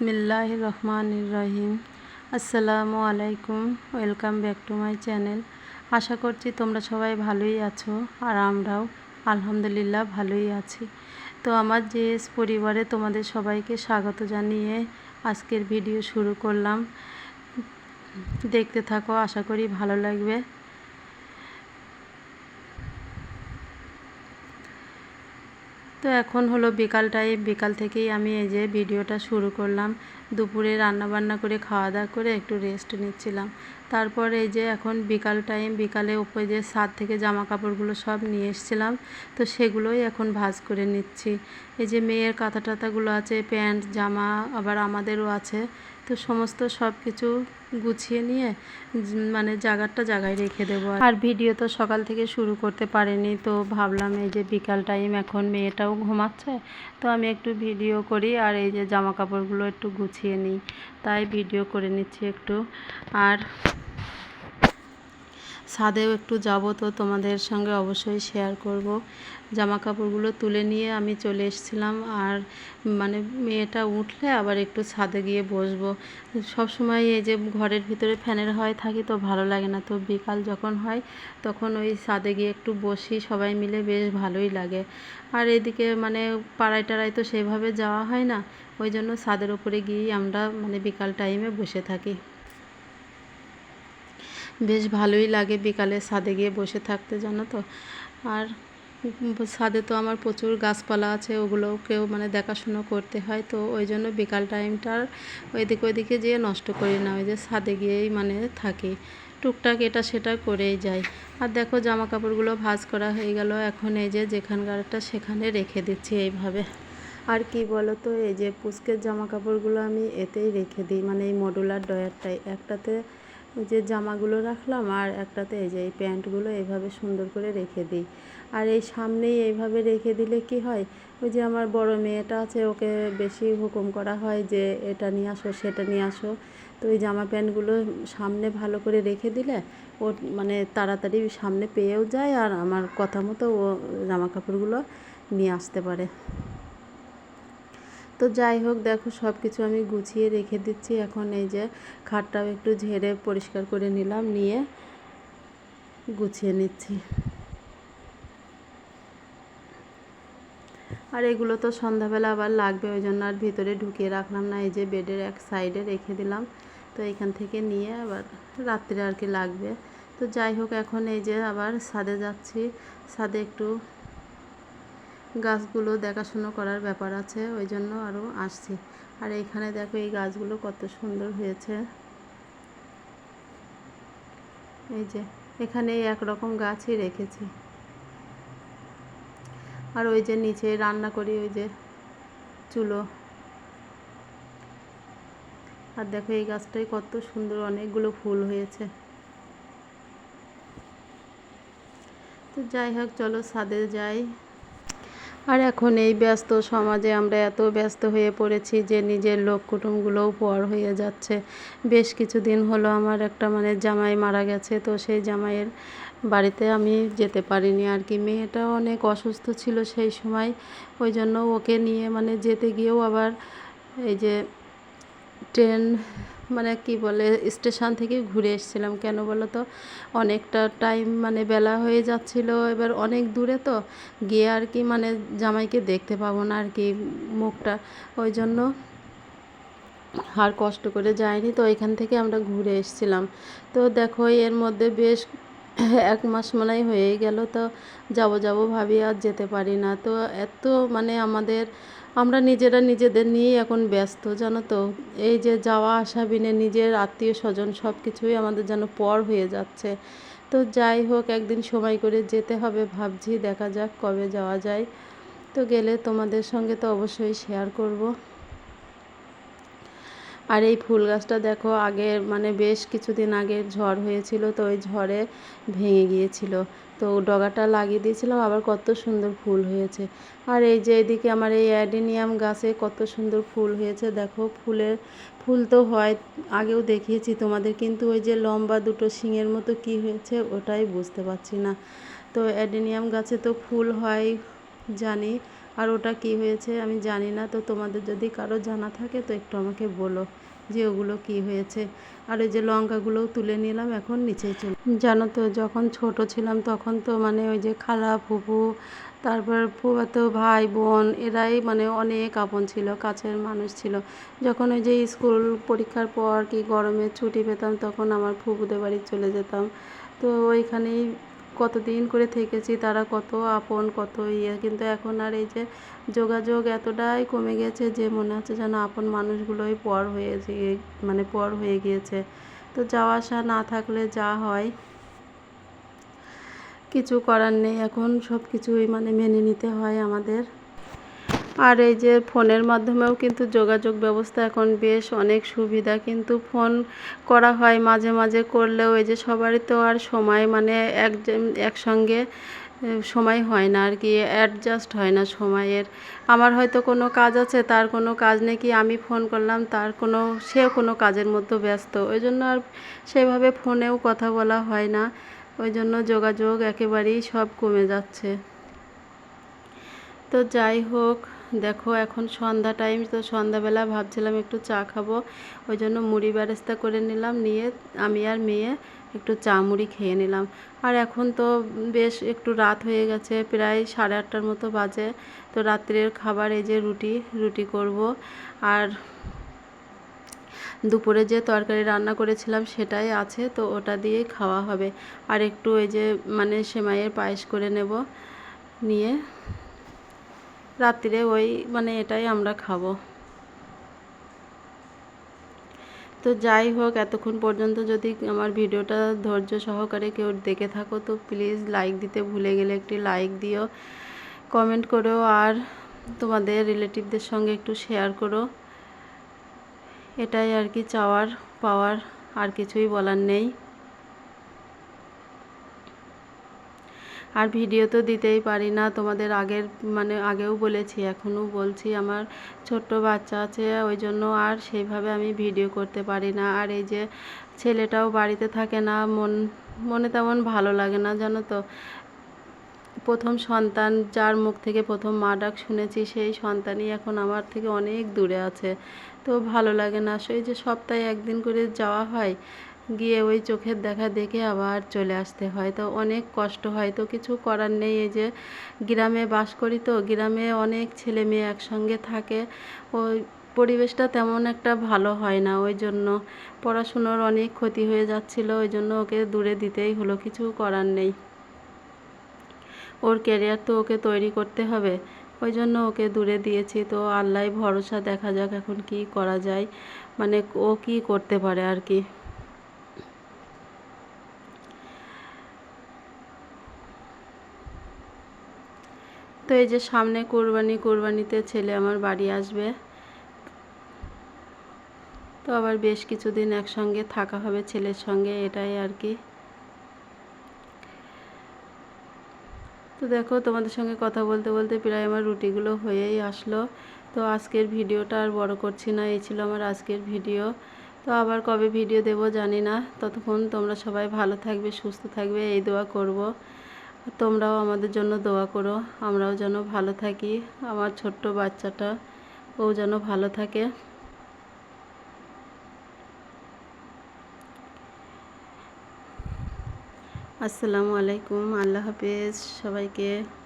বিসমিল্লাহ রহমান রহিম আসসালামু আলাইকুম, welcome back to my channel. আশা করছি তোমরা সবাই ভালোই আছো আর আমরাও আলহামদুলিল্লাহ ভালোই আছি। তো আমার জেএস পরিবারে তোমাদের সবাইকে স্বাগত জানিয়ে আজকের ভিডিও শুরু করলাম। দেখতে থাকো, আশা করি ভালো লাগবে। তো এখন হলো বিকাল টাইম, বিকাল থেকেই আমি এই যে ভিডিওটা শুরু করলাম। দুপুরে রান্না বান্না করে খাওয়া দাওয়া করে একটু রেস্ট নিচ্ছিলাম। তারপর এই যে এখন বিকাল টাইম, বিকালে উপরে যে ছাদ থেকে জামা কাপড়গুলো সব নিয়ে এসেছিলাম, তো সেগুলোই এখন ভাজ করে নিচ্ছি। এই যে মেয়ের কাঁথা টাতাগুলো আছে, প্যান্ট, জামা আবার আমাদেরও আছে। তো সমস্ত সব কিছু গুছিয়ে নিয়ে মানে জায়গাটা জায়গায় রেখে দেবো। আর ভিডিও তো সকাল থেকে শুরু করতে পারিনি, তো ভাবলাম এই যে বিকাল টাইম এখন মেয়েটাও ঘুমাচ্ছে, তো আমি একটু ভিডিও করি আর এই যে জামা কাপড়গুলো একটু গুছিয়ে নিই, তাই ভিডিও করে নিচ্ছি একটু। আর ছাদেও একটু যাব, তো তোমাদের সঙ্গে অবশ্যই শেয়ার করব। জামা কাপড়গুলো তুলে নিয়ে আমি চলে এসেছিলাম আর মানে মেয়েটা উঠলে আবার একটু ছাদে গিয়ে বসবো। সব সময় এই যে ঘরের ভিতরে ফ্যানের হয় থাকি তো ভালো লাগে না, তো বিকাল যখন হয় তখন ওই ছাদে গিয়ে একটু বসি, সবাই মিলে বেশ ভালোই লাগে। আর এদিকে মানে পাড়ায় টাড়ায় তো সেভাবে যাওয়া হয় না, ওই জন্য ছাদের ওপরে গিয়েই আমরা মানে বিকাল টাইমে বসে থাকি। বেশ ভালোই লাগে বিকালে ছাদে গিয়ে বসে থাকতে, জানো তো। আর ছাদে তো আমার প্রচুর গাছপালা আছে, ওগুলোকেও মানে দেখাশুনো করতে হয়। তো ওই জন্য বিকাল টাইমটার ওইদিকে ওইদিকে যেয়ে নষ্ট করি না, ওই যে ছাদে গিয়েই মানে থাকি। টুকটাক এটা সেটা করেই যাই। আর দেখো জামা কাপড়গুলো ভাজ করা হয়ে গেল, এখন এই যে যেখানকারটা সেখানে রেখে দিচ্ছি এইভাবে। আর কি বলো তো, এই যে পুচকের জামা কাপড়গুলো আমি এতেই রেখে দিই মানে এই মডুলার ডয়ারটাই একটাতে ওই যে জামাগুলো রাখলাম আর একটাতে এই যে এই প্যান্টগুলো এইভাবে সুন্দর করে রেখে দিই। আর এই সামনেই এইভাবে রেখে দিলে কি হয়? ওই যে আমার বড় মেয়েটা আছে, ওকে বেশি হুকুম করা হয় যে এটা নিয়ে আসো, সেটা নিয়ে আসো। তো ওই জামা প্যান্টগুলো সামনে ভালো করে রেখে দিলে ও মানে তাড়াতাড়ি সামনে পেয়েও যায় আর আমার কথা মতো ও জামা কাপড়গুলো নিয়ে আসতে পারে। তো যাই হোক, দেখো সব কিছু আমি গুছিয়ে রেখে দিচ্ছি। এখন এই যে খাটটাও একটু ঝেড়ে পরিষ্কার করে নিলাম, নিয়ে গুছিয়ে নিচ্ছি। আর এগুলো তো সন্ধ্যাবেলা আবার লাগবে, ওই জন্য আর ভিতরে ঢুকিয়ে রাখলাম না, এই যে বেডের এক সাইডে রেখে দিলাম। তো এখান থেকে নিয়ে আবার রাত্রে আর কি লাগবে। তো যাই হোক, এখন এই যে আবার ছাদে যাচ্ছি। ছাদে একটু গাছগুলো দেখাশুনো করার ব্যাপার আছে, ওই জন্য আরও আসছি। আর এইখানে দেখো এই গাছগুলো কত সুন্দর হয়েছে। এই যে, এখানে একরকম গাছই রেখেছি। আর ওই যে নিচে রান্না করি, ওই যে চুলো। আর দেখো এই গাছটাই কত সুন্দর অনেকগুলো ফুল হয়েছে। তো যাই হোক, চলো ছাদে যাই। আর এখন এই ব্যস্ত সমাজে আমরা এত ব্যস্ত হয়ে পড়েছি যে নিজের লোক কুটুমগুলোও পর হয়ে যাচ্ছে। বেশ কিছুদিন হলো আমার একটা মানে জামাই মারা গেছে, তো সেই জামাইয়ের বাড়িতে আমি যেতে পারিনি আর কি। মেয়েটা অনেক অসুস্থ ছিল সেই সময়, ওই জন্য ওকে নিয়ে মানে যেতে গিয়েও আবার এই যে ট্রেন মানে কি বলে, স্টেশন থেকে ঘুরে এসেছিলাম। কেন বলো তো? অনেকটা টাইম মানে বেলা হয়ে যাচ্ছিল। এবার অনেক দূরে তো গিয়ে আর কি মানে জামাইকে দেখতে পাবো না আর কি মুখটা। ওই জন্য আর কষ্ট করে যায়নি তো এখান থেকে আমরা ঘুরে এসেছিলাম। তো দেখো, এর মধ্যে বেশ এক মাস মনেই হয়েই গেল। তো যাব যাব ভাবি আর যেতে পারি না। তো এত মানে আমাদের আমরা নিজেরা নিজেদের নিয়েই এখন ব্যস্ত, জানো তো? এই যে যাওয়া আসা বিনে নিজের আত্মীয় স্বজন সব কিছুই আমাদের যেন পর হয়ে যাচ্ছে। তো যাই হোক, একদিন সময় করে যেতে হবে ভাবছি, দেখা যাক কবে যাওয়া যায়। তো গেলে তোমাদের সঙ্গে তো অবশ্যই শেয়ার করব। আর এই ফুল গাছটা দেখো, আগে মানে বেশ কিছুদিন আগে ঝড় হয়েছিল, তো ওই ঝড়ে ভেঙে গিয়েছিল। তো ডগাটা লাগিয়ে দিয়েছিলাম, আবার কত সুন্দর ফুল হয়েছে। আর এই যে এদিকে আমার এই অ্যাডেনিয়াম গাছে কত সুন্দর ফুল হয়েছে, দেখো, ফুলের ফুল তো হয়, আগেও দেখিয়েছি তোমাদের, কিন্তু ওই যে লম্বা দুটো শিঙের মতো কি হয়েছে ওটাই বুঝতে পারছি না। তো অ্যাডেনিয়াম গাছে তো ফুল হয়, জানি। আর ওটা কি হয়েছে আমি জানি না। তো তোমাদের যদি কারও জানা থাকে তো একটু আমাকে বলো যে ওগুলো কি হয়েছে। আর ওই যে লঙ্কাগুলোও তুলে নিলাম, এখন নিচে চলে জানো তো, যখন ছোট ছিলাম তখন তো মানে ওই যে খালা ফুফু, তারপর ফুফাতো ভাই বোন, এরাই মানে অনেক আপন ছিল, কাছের মানুষ ছিল। যখন ওই যে স্কুল পরীক্ষার পর কি গরমে ছুটি পেতাম তখন আমার ফুফুদের বাড়ি চলে যেতাম। তো ওইখানেই কতদিন করে থেকেছি, তারা কত আপন, কত ইয়ে। কিন্তু এখন আর এই যে যোগাযোগ এতটাই কমে গেছে যে মনে হচ্ছে যেন আপন মানুষগুলোই পর হয়ে মানে পর হয়ে গিয়েছে। তো যাওয়া আসা না থাকলে যা হয়, কিছু করার নেই। এখন সব কিছুই মানে মেনে নিতে হয় আমাদের। আর এই যে ফোনের মাধ্যমেও কিন্তু যোগাযোগ ব্যবস্থা এখন বেশ অনেক সুবিধা। কিন্তু ফোন করা হয় মাঝে মাঝে করলেও এই যে সবারই তো আর সময় মানে এক একসঙ্গে সময় হয় না আর কি অ্যাডজাস্ট হয় না সময়ের। আমার হয়তো কোনো কাজ আছে, তার কোনো কাজ নেই কি আমি ফোন করলাম, তার কোনো সে কোনো কাজের মধ্যে ব্যস্ত। ওই জন্য আর সেভাবে ফোনেও কথা বলা হয় না। ওই জন্য যোগাযোগ একেবারেই সব কমে যাচ্ছে। তো যাই হোক দেখো, এখন সন্ধ্যা টাইম তো সন্ধ্যাবেলা ভাবছিলাম একটু চা খাব। ওই জন্য মুড়ি ব্যারেস্তা করে নিলাম, নিয়ে আমি আর মেয়ে একটু চা মুড়ি খেয়ে নিলাম। আর এখন তো বেশ একটু রাত হয়ে গেছে, প্রায় সাড়ে আটটার মতো বাজে। তো রাত্রের খাবার এই যে রুটি রুটি করব। আর দুপুরে যে তরকারি রান্না করেছিলাম সেটাই আছে, তো ওটা দিয়েই খাওয়া হবে। আর একটু এই যে মানে সেমাইয়ের পায়েস করে নেব, নিয়ে রাত্রিরে ওই মানে এটাই আমরা খাব। তো যাই হোক, এতক্ষণ পর্যন্ত যদি আমার ভিডিওটা ধৈর্য সহকারে কেউ দেখে থাকো, তো প্লিজ লাইক দিতে ভুলে গেলে একটি লাইক দিও কমেন্ট করো আর তোমাদের রিলেটিভদের সঙ্গে একটু শেয়ার করো। এটাই আর কি চাওয়ার, পাওয়ার, আর কিছুই বলার নেই। আর ভিডিও তো দিতেই পারি না। তোমাদের আগের মানে আগেও বলেছি, এখনও বলছি, আমার ছোট্ট বাচ্চা আছে, ওই জন্য আর সেইভাবে আমি ভিডিও করতে পারি না। আর এই যে ছেলেটাও বাড়িতে থাকে না, মন, মনে তেমন ভালো লাগে না, জানো তো? প্রথম সন্তান, যার মুখ থেকে প্রথম মা ডাক শুনেছি, সেই সন্তানই এখন আমার থেকে অনেক দূরে আছে। তো ভালো লাগে না। সেই যে সপ্তাহে একদিন করে যাওয়া হয় গিয়ে ওই চোখের দেখা দেখে আবার চলে আসতে হয়। তো অনেক কষ্ট হয়। তো কিছু করার নেই। এই যে গ্রামে বাস করি তো, গ্রামে অনেক ছেলে মেয়ে একসঙ্গে থাকে। ওই পরিবেশটা তেমন একটা ভালো হয় না। ওই জন্য পড়াশুনোর অনেক ক্ষতি হয়ে যাচ্ছিল। ওই জন্য ওকে দূরে দিতেই হলো। কিছু করার নেই। ওর ক্যারিয়ার তো ওকে তৈরি করতে হবে। ওই জন্য ওকে দূরে দিয়েছি। তো আল্লাহ ভরসা। দেখা যাক এখন কি করা যায়। মানে ও কি করতে পারে আর কি। তো এই যে সামনে কোরবানি, কোরবানিতে ছেলে আমার বাড়ি আসবে। তো আবার বেশ কিছুদিন একসঙ্গে থাকা হবে ছেলের সঙ্গে, এটাই আর কি। তো দেখো, তোমাদের সঙ্গে কথা বলতে বলতে প্রায় আমার রুটিগুলো হয়েই আসলো। তো আজকের ভিডিওটা আর বড় করছি না, এই ছিল আমার আজকের ভিডিও। তো আবার কবে ভিডিও দেব জানি না। ততক্ষণ তোমরা সবাই ভালো থাকবে, সুস্থ থাকবে, এই দোয়া করব। তোমরাও আমাদের জন্য দোয়া করো, আমরাও যেন ভালো থাকি, আমার ছোট্ট বাচ্চাটা, ও যেন ভালো থাকে। আসসালামু আলাইকুম, আল্লাহ হাফেজ, সবাইকে।